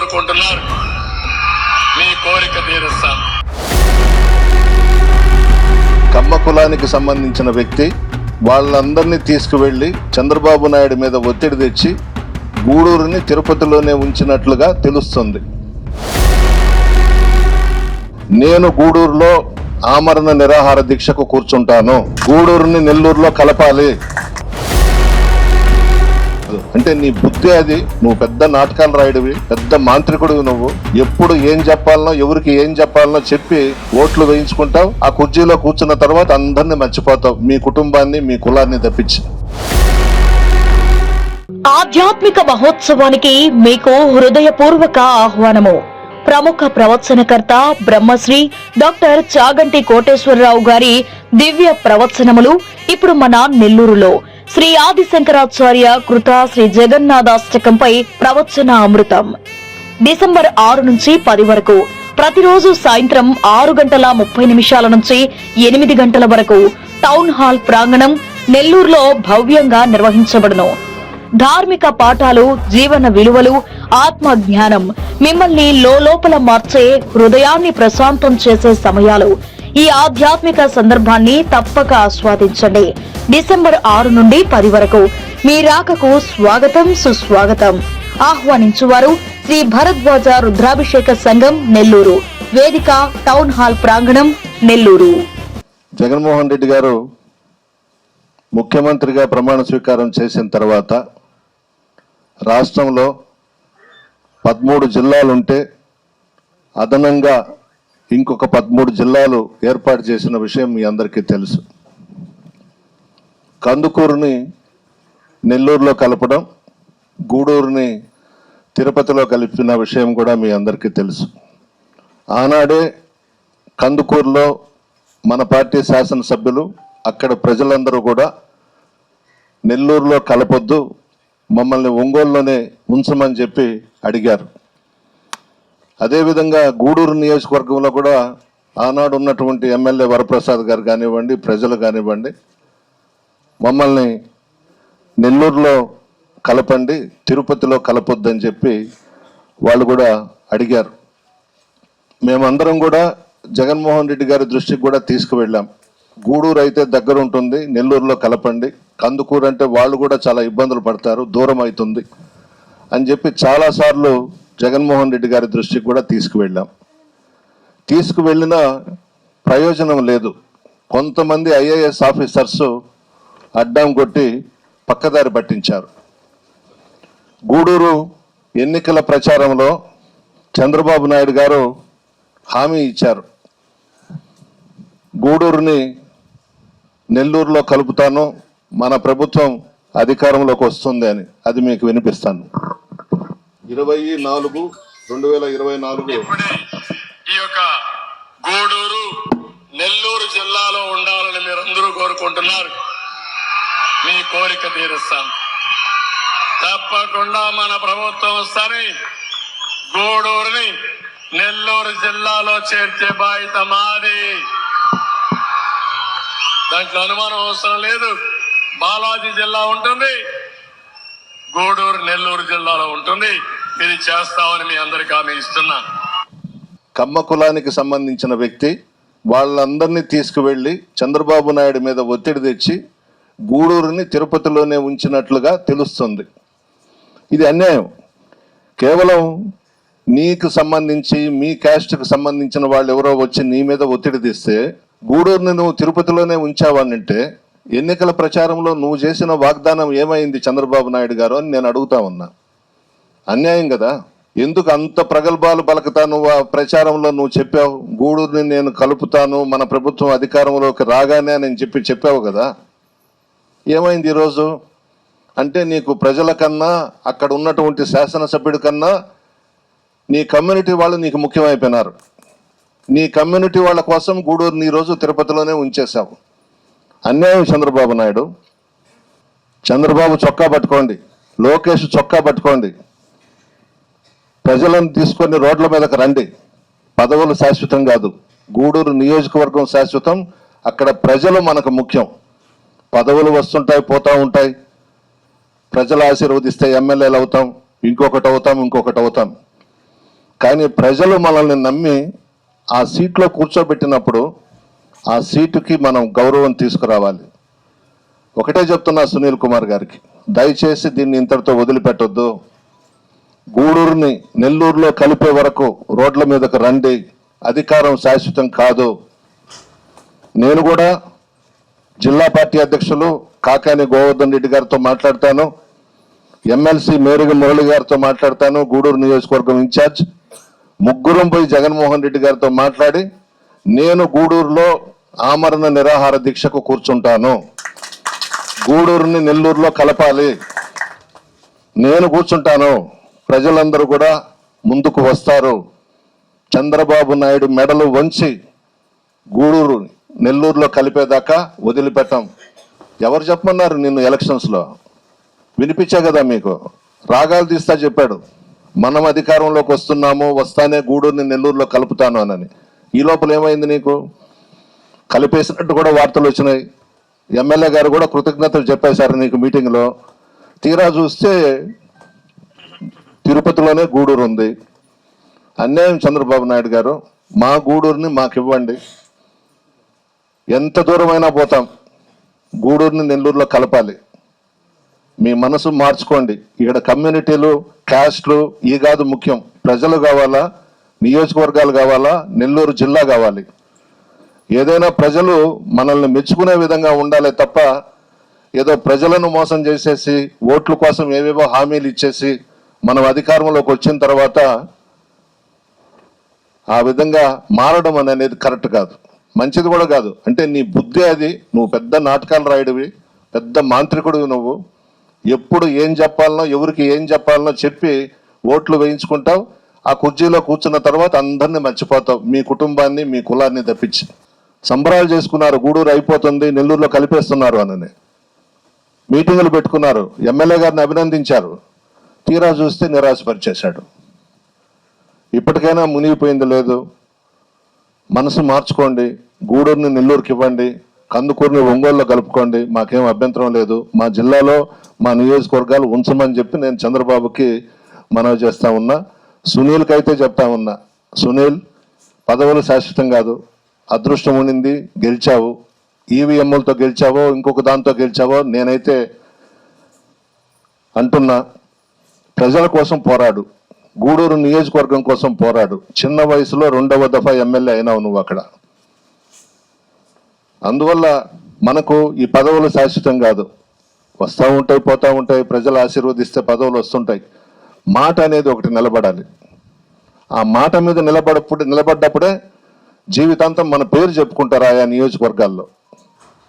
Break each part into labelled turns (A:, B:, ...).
A: కోరుకుంటున్నారు. మీ కోరిక తీరుస్తాను
B: కమ్మ కులానికి సంబంధించిన వ్యక్తి వాళ్ళందరినీ తీసుకువెళ్ళి చంద్రబాబు నాయుడు మీద ఒత్తిడి తెచ్చి గూడూరుని తిరుపతిలోనే ఉంచినట్లుగా తెలుస్తుంది. నేను గూడూరులో ఆమరణ నిరాహార దీక్షకు కూర్చుంటాను. గూడూరుని నెల్లూరులో కలపాలి. అంటే నీ బుద్ధి అది. నువ్వు పెద్ద నాటకాలు రాయడవి పెద్ద మాంత్రికుడు నువ్వు. ఎప్పుడు ఏం చెప్పాలనో ఎవరికి ఏం చెప్పాలనో చెప్పి ఓట్లు వేయించుకుంటావు. ఆ కుర్చీలో కూర్చున్న తర్వాత అందరిని మర్చిపోతావు. మీ కుటుంబాన్ని మీ కులాన్ని తప్పించి.
C: ఆధ్యాత్మిక మహోత్సవానికి మీకు హృదయపూర్వక ఆహ్వానము. ప్రముఖ ప్రవచనకర్త బ్రహ్మశ్రీ డాక్టర్ చాగంటి కోటేశ్వరరావు గారి దివ్య ప్రవచనములు ఇప్పుడు మన నెల్లూరులో. శ్రీ ఆదిశంకరాచార్య కృత శ్రీ జగన్నాథాష్టకంపై ప్రవచన అమృతం. డిసెంబర్ ఆరు నుంచి పది వరకు ప్రతిరోజు సాయంత్రం ఆరు గంటల ముప్పై నిమిషాల నుంచి ఎనిమిది గంటల వరకు టౌన్ హాల్ ప్రాంగణం నెల్లూరులో భవ్యంగా నిర్వహించబడును. ధార్మిక పాఠాలు జీవన విలువలు ఆత్మ జ్ఞానం మిమ్మల్ని లోపల మార్చే హృదయాన్ని ప్రశాంతం చేసే సమయాలు ఈ ఆధ్యాత్మిక సందర్భాన్ని తప్పక ఆస్వాదించండి. డిసెంబర్ ఆరు నుండి పది వరకు మీ రాకకు స్వాగతం సుస్వాగతం. ఆహ్వానించువారు శ్రీ భరద్వాజ రుద్రాభిషేక సంఘం నెల్లూరు. వేదిక టౌన్ హాల్ ప్రాంగణం నెల్లూరు.
B: జగన్మోహన్ రెడ్డి గారు ముఖ్యమంత్రిగా ప్రమాణ స్వీకారం చేసిన తర్వాత రాష్ట్రంలో పదమూడు జిల్లాలుంటే అదనంగా ఇంకొక పదమూడు జిల్లాలు ఏర్పాటు చేసిన విషయం మీ అందరికీ తెలుసు. కందుకూరుని నెల్లూరులో కలపడం గూడూరుని తిరుపతిలో కలిపిన విషయం కూడా మీ అందరికీ తెలుసు. ఆనాడే కందుకూరులో మన పార్టీ శాసనసభ్యులు అక్కడ ప్రజలందరూ కూడా నెల్లూరులో కలపొద్దు మమ్మల్ని ఒంగోలులోనే ఉంచమని చెప్పి అడిగారు. అదేవిధంగా గూడూరు నియోజకవర్గంలో కూడా ఆనాడు ఉన్నటువంటి ఎమ్మెల్యే వరప్రసాద్ గారు కానివ్వండి ప్రజలు కానివ్వండి మమ్మల్ని నెల్లూరులో కలపండి తిరుపతిలో కలపొద్దని చెప్పి వాళ్ళు కూడా అడిగారు. మేమందరం కూడా జగన్మోహన్ రెడ్డి గారి దృష్టికి కూడా తీసుకువెళ్ళాం. గూడూరు అయితే దగ్గర ఉంటుంది నెల్లూరులో కలపండి. కందుకూరు అంటే వాళ్ళు కూడా చాలా ఇబ్బందులు పడతారు దూరం అవుతుంది అని చెప్పి చాలాసార్లు జగన్మోహన్ రెడ్డి గారి దృష్టికి కూడా తీసుకువెళ్ళాం. తీసుకువెళ్ళిన ప్రయోజనం లేదు. కొంతమంది ఐఏఎస్ ఆఫీసర్స్ అడ్డం కొట్టి పక్కదారి పట్టించారు. గూడూరు ఎన్నికల ప్రచారంలో చంద్రబాబు నాయుడు గారు హామీ ఇచ్చారు. గూడూరుని నెల్లూరులో కలుపుతాను. మన ప్రభుత్వం అధికారంలోకి వస్తుంది అని. అది మీకు వినిపిస్తాను. ఇరవై నాలుగు రెండు వేల ఇరవై నాలుగు.
A: ఈ యొక్క గూడూరు నెల్లూరు జిల్లాలో ఉండాలని మీరందరూ కోరుకుంటున్నారు. మీ కోరిక తీరుస్తాం. తప్పకుండా మన ప్రభుత్వం సరే గూడూరుని నెల్లూరు జిల్లాలో చేర్చే బాధ్యత మాది. దాంట్లో అనుమానం అవసరం లేదు. బాలాజీ జిల్లా ఉంటుంది గూడూరు నెల్లూరు జిల్లాలో ఉంటుంది. ఇది చేస్తామని మీ అందరికి హామీ ఇస్తున్నా.
B: కమ్మ కులానికి సంబంధించిన వ్యక్తి వాళ్ళందరినీ తీసుకువెళ్ళి చంద్రబాబు నాయుడు మీద ఒత్తిడి తెచ్చి గూడూరుని తిరుపతిలోనే ఉంచినట్లుగా తెలుస్తుంది. ఇది అన్యాయం. కేవలం నీకు సంబంధించి మీ క్యాస్ట్కు సంబంధించిన వాళ్ళు ఎవరో వచ్చి నీ మీద ఒత్తిడి తెస్తే గూడూరుని నువ్వు తిరుపతిలోనే ఉంచావానంటే ఎన్నికల ప్రచారంలో నువ్వు చేసిన వాగ్దానం ఏమైంది చంద్రబాబు నాయుడు గారు అని నేను అడుగుతా ఉన్నా. అన్యాయం కదా? ఎందుకు అంత ప్రగల్భాలు పలకతా నువ్వు ఆ ప్రచారంలో నువ్వు చెప్పావు గూడూరుని నేను కలుపుతాను మన ప్రభుత్వం అధికారంలోకి రాగానే అని చెప్పి చెప్పావు కదా? ఏమైంది ఈరోజు? అంటే నీకు ప్రజల కన్నా అక్కడ ఉన్నటువంటి శాసనసభ్యుడి కన్నా నీ కమ్యూనిటీ వాళ్ళు నీకు ముఖ్యమైపోయినారు. నీ కమ్యూనిటీ వాళ్ళ కోసం గూడూరుని ఈరోజు తిరుపతిలోనే ఉంచేశావు. అన్యాయం చంద్రబాబు నాయుడు. చంద్రబాబు చొక్కా పట్టుకోండి. లోకేష్ చొక్కా పట్టుకోండి. ప్రజలను తీసుకొని రోడ్ల మీదకి రండి. పదవులు శాశ్వతం కాదు. గూడూరు నియోజకవర్గం శాశ్వతం. అక్కడ ప్రజలు మనకు ముఖ్యం. పదవులు వస్తుంటాయి పోతూ ఉంటాయి. ప్రజలు ఆశీర్వదిస్తే ఎమ్మెల్యేలు అవుతాం ఇంకొకటి అవుతాం ఇంకొకటి అవుతాం. కానీ ప్రజలు మనల్ని నమ్మి ఆ సీట్లో కూర్చోబెట్టినప్పుడు ఆ సీటుకి మనం గౌరవం తీసుకురావాలి. ఒకటే చెప్తున్నా సునీల్ కుమార్ గారికి. దయచేసి దీన్ని ఇంతటితో వదిలిపెట్టొద్దు. గూడూరుని నెల్లూరులో కలిపే వరకు రోడ్ల మీదకు రండి. అధికారం శాశ్వతం కాదు. నేను కూడా జిల్లా పార్టీ అధ్యక్షులు కాకాని గోవర్ధన్ రెడ్డి గారితో మాట్లాడతాను. ఎమ్మెల్సీ మేరుగ మురళి గారితో మాట్లాడతాను. గూడూరు నియోజకవర్గం ఇన్ఛార్జ్. ముగ్గురం పోయి జగన్మోహన్ రెడ్డి గారితో మాట్లాడి నేను గూడూరులో ఆమరణ నిరాహార దీక్షకు కూర్చుంటాను. గూడూరుని నెల్లూరులో కలపాలి. నేను కూర్చుంటాను. ప్రజలందరూ కూడా ముందుకు వస్తారు. చంద్రబాబు నాయుడు మెడలు వంచి గూడూరు నెల్లూరులో కలిపేదాకా వదిలిపెట్టాం. ఎవరు చెప్పమన్నారు నిన్ను ఎలక్షన్స్లో వినిపించా కదా మీకు? రాగాలు తీస్తా చెప్పాడు. మనం అధికారంలోకి వస్తున్నాము వస్తానే గూడూరుని నెల్లూరులో కలుపుతాను అనని. ఈ లోపల ఏమైంది నీకు? కలిపేసినట్టు కూడా వార్తలు వచ్చినాయి. ఎమ్మెల్యే గారు కూడా కృతజ్ఞతలు చెప్పేశారు నీకు మీటింగ్లో. తీరా చూస్తే తిరుపతిలోనే గూడూరు ఉంది. అన్యాయం చంద్రబాబు నాయుడు గారు మా గూడూరుని మాకు ఇవ్వండి. ఎంత దూరమైనా పోతాం. గూడూరుని నెల్లూరులో కలపాలి. మీ మనసు మార్చుకోండి. ఇక్కడ కమ్యూనిటీలు క్యాస్ట్లు ఈ కాదు ముఖ్యం. ప్రజలు కావాలా? నియోజకవర్గాలు కావాలా? నెల్లూరు జిల్లా కావాలి. ఏదైనా ప్రజలు మనల్ని మెచ్చుకునే విధంగా ఉండాలి తప్ప ఏదో ప్రజలను మోసం చేసేసి ఓట్ల కోసం ఏవేవో హామీలు ఇచ్చేసి మనం అధికారంలోకి వచ్చిన తర్వాత ఆ విధంగా మారడం అనేది కరెక్ట్ కాదు. మంచిది కూడా కాదు. అంటే నీ బుద్ధి అది. నువ్వు పెద్ద నాటకాలు రాయడివి. పెద్ద మాంత్రికుడివి నువ్వు. ఎప్పుడు ఏం చెప్పాలనో ఎవరికి ఏం చెప్పాలనో చెప్పి ఓట్లు వేయించుకుంటావు. ఆ కుర్చీలో కూర్చున్న తర్వాత అందరినీ మర్చిపోతావు. మీ కుటుంబాన్ని మీ కులాన్ని తప్పించి. సంబరాలు చేసుకున్నారు. గూడూరు అయిపోతుంది. నెల్లూరులో కలిపేస్తున్నారు అనని. మీటింగులు పెట్టుకున్నారు. ఎమ్మెల్యే గారిని అభినందించారు. తీరా చూస్తే నిరాశపరిచేశాడు. ఇప్పటికైనా మునిగిపోయింది లేదు. మనసు మార్చుకోండి గూడూరుని నెల్లూరుకి ఇవ్వండి కందుకూరుని ఒంగోలులో కలుపుకోండి మాకేం అభ్యంతరం లేదు. మా జిల్లాలో మా నియోజకవర్గాలు ఉంచమని చెప్పి నేను చంద్రబాబుకి మనవి చేస్తా ఉన్నా. సునీల్కి అయితే చెప్తా ఉన్నా. సునీల్ పదవులు శాశ్వతం కాదు. అదృష్టం ఉండింది గెలిచావు. ఈవీఎంలతో గెలిచావో ఇంకొక దాంతో గెలిచావో నేనైతే అంటున్నా. ప్రజల కోసం పోరాడు. గూడూరు నియోజకవర్గం కోసం పోరాడు. చిన్న వయసులో రెండవ దఫా ఎమ్మెల్యే అయినావు నువ్వు అక్కడ. అందువల్ల మనకు ఈ పదవులు శాశ్వతం కాదు. వస్తూ ఉంటాయి పోతూ ఉంటాయి ప్రజలు ఆశీర్వదిస్తే పదవులు వస్తుంటాయి. మాట అనేది ఒకటి నిలబడాలి. ఆ మాట మీద నిలబడప్పుడు నిలబడ్డప్పుడే జీవితాంతం మన పేరు చెప్పుకుంటారు ఆయా నియోజకవర్గాల్లో.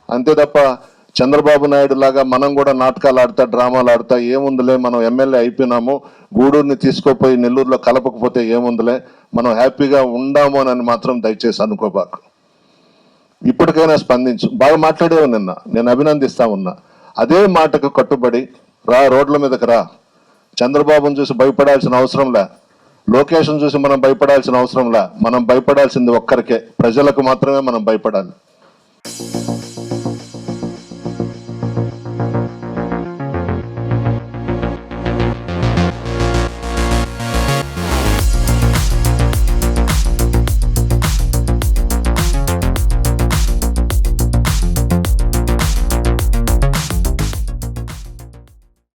B: అంతే తప్ప చంద్రబాబు నాయుడు లాగా మనం కూడా నాటకాలు ఆడతా డ్రామాలు ఆడతా ఏముందిలే మనం ఎమ్మెల్యే అయిపోయినాము గూడూరుని తీసుకోపోయి నెల్లూరులో కలపకపోతే ఏముందిలే మనం హ్యాపీగా ఉండాము అని మాత్రం దయచేసి అనుకోబాకు. ఇప్పటికైనా స్పందించు. బాగా మాట్లాడేవు నిన్న. నేను అభినందిస్తా ఉన్నా. అదే మాటకు కట్టుబడి రా రోడ్ల మీదకి రా. చంద్రబాబును చూసి భయపడాల్సిన అవసరంలే లొకేషన్ చూసి మనం భయపడాల్సిన అవసరంలా మనం భయపడాల్సింది ఒక్కరికే. ప్రజలకు మాత్రమే మనం భయపడాలి.